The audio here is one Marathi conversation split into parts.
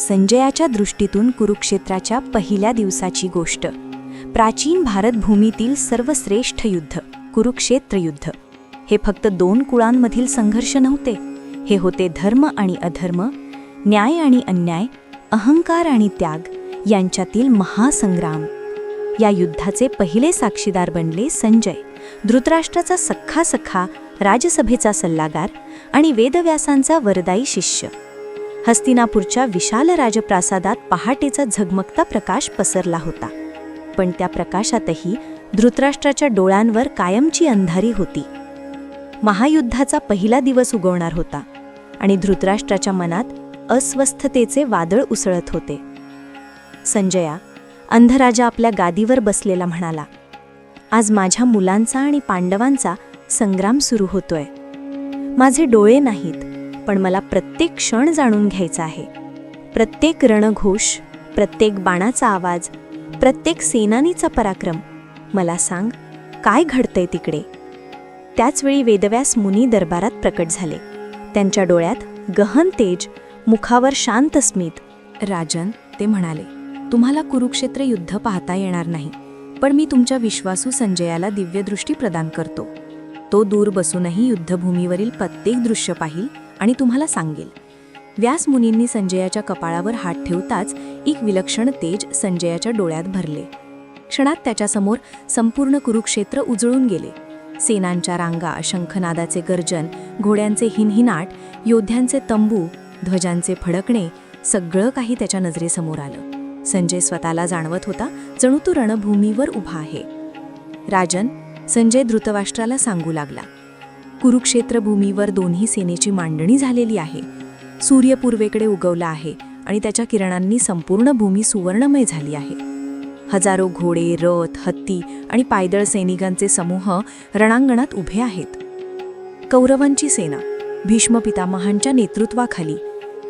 संजयाच्या दृष्टीतून कुरुक्षेत्राच्या पहिल्या दिवसाची गोष्ट. प्राचीन भारतभूमीतील सर्वश्रेष्ठ युद्ध कुरुक्षेत्र युद्ध. हे फक्त दोन कुळांमधील संघर्ष नव्हते. हे होते धर्म आणि अधर्म न्याय आणि अन्याय अहंकार आणि त्याग यांच्यातील महासंग्राम. या युद्धाचे पहिले साक्षीदार बनले संजय. धृतराष्ट्राचा सख्खा सख्खा राजसभेचा सल्लागार आणि वेदव्यासांचा वरदाई शिष्य. हस्तिनापूरच्या विशाल राजप्रासादात पहाटेचा झगमगता प्रकाश पसरला होता. पण त्या प्रकाशातही धृतराष्ट्राच्या डोळ्यांवर कायमची अंधारी होती. महायुद्धाचा पहिला दिवस उगवणार होता आणि धृतराष्ट्राच्या मनात अस्वस्थतेचे वादळ उसळत होते. संजया अंधराजा आपल्या गादीवर बसलेला म्हणाला आज माझ्या मुलांचा आणि पांडवांचा संग्राम सुरू होतोय. माझे डोळे नाहीत. पण मला प्रत्येक क्षण जाणून घ्यायचा आहे. प्रत्येक रणघोष प्रत्येक बाणाचा आवाज प्रत्येक सेनानीचा पराक्रम मला सांग काय घडतंय तिकडे? त्याचवेळी वेदव्यास मुनी दरबारात प्रकट झाले. त्यांच्या डोळ्यात गहन तेज मुखावर शांत स्मित. राजन ते म्हणाले तुम्हाला कुरुक्षेत्र युद्ध पाहता येणार नाही पण मी तुमच्या विश्वासू संजयाला दिव्यदृष्टी प्रदान करतो. तो दूर बसूनही युद्धभूमीवरील प्रत्येक दृश्य पाहिल आणि तुम्हाला सांगेल. व्यास मुनींनी संजयाच्या कपाळावर हात ठेवताच एक विलक्षण तेज संजयाच्या डोळ्यात भरले. क्षणात त्याच्यासमोर संपूर्ण कुरुक्षेत्र उजळून गेले. सेनांच्या रांगा शंखनादाचे गर्जन घोड्यांचे हिनहिनाट योद्ध्यांचे तंबू ध्वजांचे फडकणे सगळं काही त्याच्या नजरेसमोर आलं. संजय स्वतःला जाणवत होता जणू तो रणभूमीवर उभा आहे. राजन संजय धृतराष्ट्राला सांगू लागला. कुरुक्षेत्र भूमीवर दोन्ही सेनेची मांडणी झालेली आहे. सूर्य पूर्वेकडे उगवला आहे आणि त्याच्या किरणांनी संपूर्ण भूमी सुवर्णमय झाली आहे. हजारो घोडे रथ हत्ती आणि पायदळ सैनिकांचे समूह रणांगणात उभे आहेत. कौरवांची सेना भीष्म पितामहांच्या नेतृत्वाखाली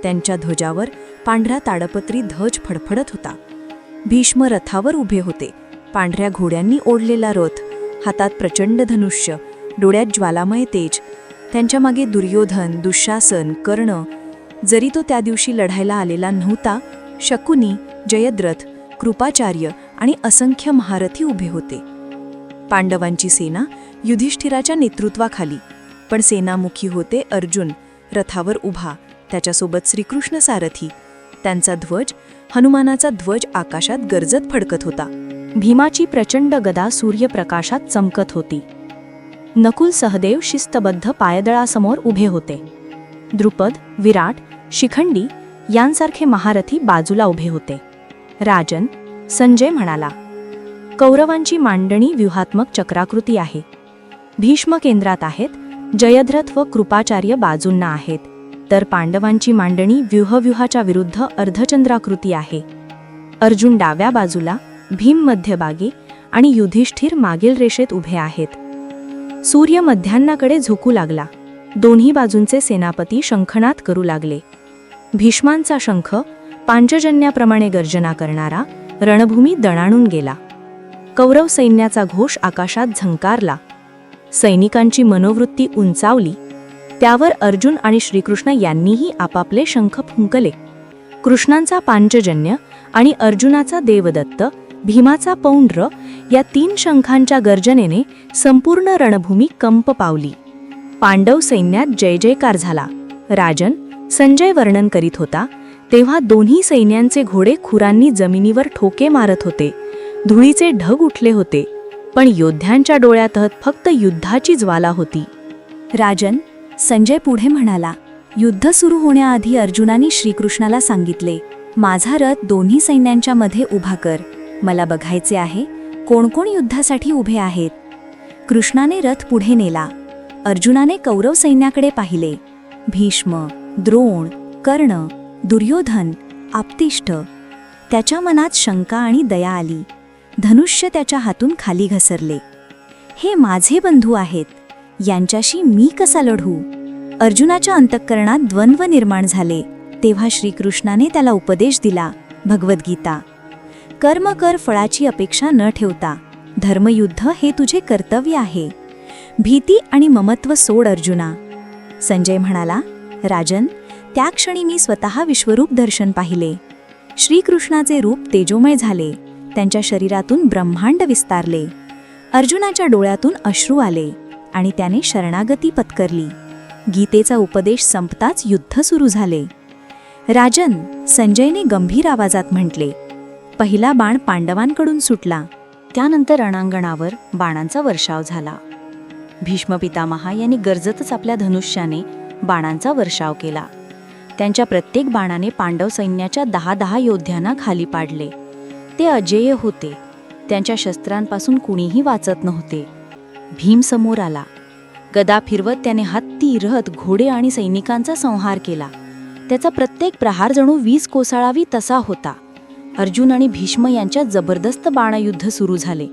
त्यांच्या ध्वजावर पांढरा ताडपत्री ध्वज फडफडत होता. भीष्म रथावर उभे होते. पांढऱ्या घोड्यांनी ओढलेला रथ हातात प्रचंड धनुष्य डोळ्यात ज्वालामय तेज. त्यांच्या मागे दुर्योधन दुःशासन कर्ण. जरी तो त्या दिवशी लढायला आलेला नव्हता शकुनी जयद्रथ कृपाचार्य आणि असंख्य महारथी उभे होते. पांडवांची सेना युधिष्ठिराच्या नेतृत्वाखाली पण सेनामुखी होते अर्जुन रथावर उभा त्याच्यासोबत श्रीकृष्ण सारथी. त्यांचा ध्वज हनुमानाचा ध्वज आकाशात गरजत फडकत होता. भीमाची प्रचंड गदा सूर्यप्रकाशात चमकत होती. नकुल सहदेव शिस्तबद्ध पायदळासमोर उभे होते. द्रुपद विराट शिखंडी यांसारखे महारथी बाजूला उभे होते. राजन संजय म्हणाला कौरवांची मांडणी व्यूहात्मक चक्राकृती आहे. भीष्म केंद्रात आहेत जयद्रथ व कृपाचार्य बाजूंना आहेत. तर पांडवांची मांडणी व्यूहव्यूहाच्या विरुद्ध अर्धचंद्राकृती आहे. अर्जुन डाव्या बाजूला भीम मध्यभागी आणि युधिष्ठिर मागील रेषेत उभे आहेत. सूर्य मध्यान्नाकडे झोकू लागला. दोन्ही बाजूंचे सेनापती शंखनाद करू लागले. भीष्मांचा शंख पांचजन्याप्रमाणे गर्जना करणारा रणभूमी दणाणून गेला. कौरव सैन्याचा घोष आकाशात झंकारला. सैनिकांची मनोवृत्ती उंचावली. त्यावर अर्जुन आणि श्रीकृष्ण यांनीही आपापले शंख फुंकले. कृष्णांचा पांचजन्य आणि अर्जुनाचा देवदत्त भीमाचा पौंड्र या तीन शंखांच्या गर्जनेने संपूर्ण रणभूमी कंप पावली. पांडव सैन्यात जय जयकार झाला. राजन संजय वर्णन करीत होता तेव्हा दोन्ही सैन्यांचे घोडे खुरांनी जमिनीवर ठोके मारत होते. धुळीचे ढग उठले होते पण योद्ध्यांच्या डोळ्यातहत फक्त युद्धाची ज्वाला होती. राजन संजय पुढे म्हणाला युद्ध सुरू होण्याआधी अर्जुनाने श्रीकृष्णाला सांगितले माझा रथ दोन्ही सैन्यांच्या मध्ये उभा कर. मला बघायचे आहे कोण कोण युद्धासाठी उभे आहेत. कृष्णाने रथ पुढे नेला. अर्जुनाने कौरव सैन्याकडे पाहिले. भीष्म द्रोण कर्ण दुर्योधन आप्तिष्ठ त्याच्या मनात शंका आणि दया आली. धनुष्य त्याच्या हातून खाली घसरले. हे माझे बंधू आहेत. यांच्याशी मी कसा लढू? अर्जुनाच्या अंतःकरणात द्वंद्व निर्माण झाले. तेव्हा श्रीकृष्णाने त्याला उपदेश दिला भगवद्गीता. कर्म कर फळाची अपेक्षा न ठेवता. धर्मयुद्ध हे तुझे कर्तव्य आहे. भीती आणि ममत्व सोड अर्जुना. संजय म्हणाला राजन त्या क्षणी मी स्वतः विश्वरूप दर्शन पाहिले. श्रीकृष्णाचे रूप तेजोमय झाले. त्यांच्या शरीरातून ब्रह्मांड विस्तारले. अर्जुनाच्या डोळ्यातून अश्रू आले आणि त्याने शरणागती पत्करली. गीतेचा उपदेश संपताच युद्ध सुरू झाले. राजन संजयने गंभीर आवाजात म्हटले पहिला बाण पांडवांकडून सुटला. त्यानंतर रणांगणावर बाणांचा वर्षाव झाला. भीष्म पितामहा यांनी गरजतच आपल्या धनुष्याने बाणांचा वर्षाव केला. त्यांच्या प्रत्येक बाणाने पांडव सैन्याच्या दहा दहा योद्ध्यांना खाली पाडले. ते अजेय होते. त्यांच्या शस्त्रांपासून कुणीही वाचत नव्हते. भीम समोर आला. गदा फिरवत त्याने हत्ती रथ घोडे आणि सैनिकांचा संहार केला. त्याचा प्रत्येक प्रहार जणू वीज कोसळावी तसा होता. अर्जुन आणि भीष्म यांच्यात जबरदस्त बाणयुद्ध सुरू झाले.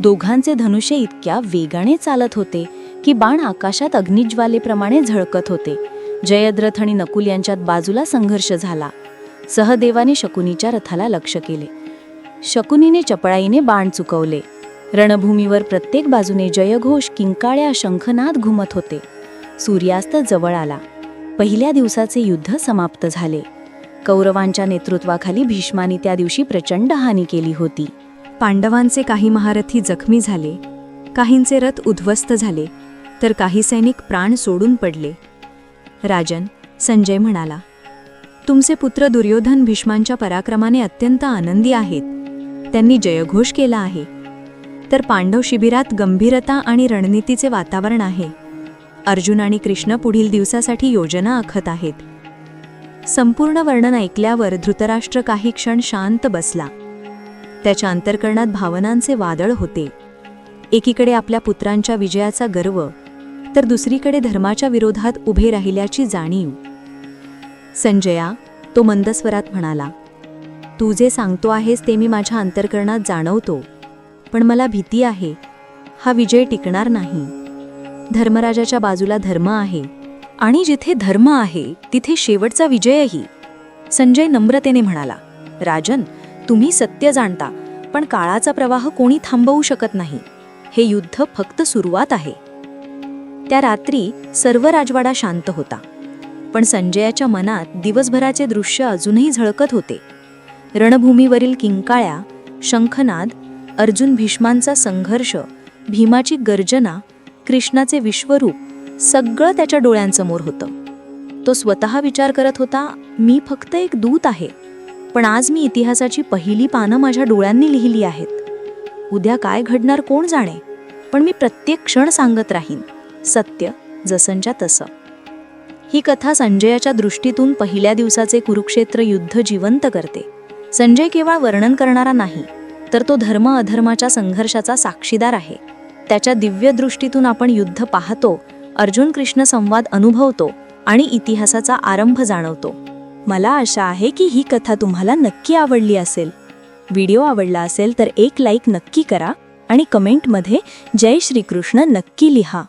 दोघांचे धनुष्य इतक्या वेगाने चालत होते की बाण आकाशात अग्निज्वालेप्रमाणे झळकत होते. जयद्रथ आणि नकुल यांच्यात बाजूला संघर्ष झाला. सहदेवाने शकुनीच्या रथाला लक्ष केले. शकुनीने चपळाईने बाण चुकवले. रणभूमीवर प्रत्येक बाजूने जयघोष किंकाळ्या शंखनाद घुमत होते. सूर्यास्त जवळ आला. पहिल्या दिवसाचे युद्ध समाप्त झाले. कौरवांच्या नेतृत्वाखाली भीष्मानी त्या दिवशी प्रचंड हानी केली होती. पांडवांचे काही महारथी जखमी झाले काहींचे रथ उद्ध्वस्त झाले तर काही सैनिक प्राण सोडून पडले. राजन संजय म्हणाला तुमचे पुत्र दुर्योधन भीष्मांच्या पराक्रमाने अत्यंत आनंदी आहेत. त्यांनी जयघोष केला आहे. तर पांडव शिबिरात गंभीरता आणि रणनीतीचे वातावरण आहे. अर्जुन आणि कृष्ण पुढील दिवसासाठी योजना आखत आहेत. संपूर्ण वर्णन ऐकल्यावर धृतराष्ट्र काही क्षण शांत बसला. त्याच्या अंतर्करणात भावनांचे वादळ होते. एकीकडे आपल्या पुत्रांच्या विजयाचा गर्व तर दुसरीकडे धर्माच्या विरोधात उभे राहिल्याची जाणीव. संजया तो मंदस्वरात म्हणाला तू जे सांगतो आहेस ते मी माझ्या अंतर्करणात जाणवतो पण मला भीती आहे. हा विजय टिकणार नाही. धर्मराजाच्या बाजूला धर्म आहे. आणि जिथे धर्म आहे तिथे शेवटचा विजयही. संजय नम्रतेने म्हणाला राजन तुम्ही सत्य जाणता पण काळाचा प्रवाह कोणी थांबवू शकत नाही. हे युद्ध फक्त सुरुवात आहे. त्या रात्री सर्व राजवाडा शांत होता. पण संजयाच्या मनात दिवसभराचे दृश्य अजूनही झळकत होते. रणभूमीवरील किंकाळ्या शंखनाद अर्जुन भीष्मांचा संघर्ष भीमाची गर्जना कृष्णाचे विश्वरूप सगळं त्याच्या डोळ्यांसमोर होतं. तो स्वतः विचार करत होता मी फक्त एक दूत आहे पण आज मी इतिहासाची पहिली पानं माझ्या डोळ्यांनी लिहिली आहेत. उद्या काय घडणार कोण जाणे पण मी प्रत्येक क्षण सांगत राहीन सत्य जसंच्या तसं. ही कथा संजयाच्या दृष्टीतून पहिल्या दिवसाचे कुरुक्षेत्र युद्ध जिवंत करते. संजय केवळ वर्णन करणारा नाही तर तो धर्म अधर्माच्या संघर्षाचा साक्षीदार आहे. त्याच्या दिव्य दृष्टीतून आपण युद्ध पाहतो अर्जुन कृष्ण संवाद अनुभवतो आणि इतिहासाचा आरंभ जाणवतो. मला आशा आहे की ही कथा तुम्हाला नक्की आवडली असेल. व्हिडिओ आवडला असेल तर एक लाईक नक्की करा आणि कमेंटमध्ये जय श्रीकृष्ण नक्की लिहा.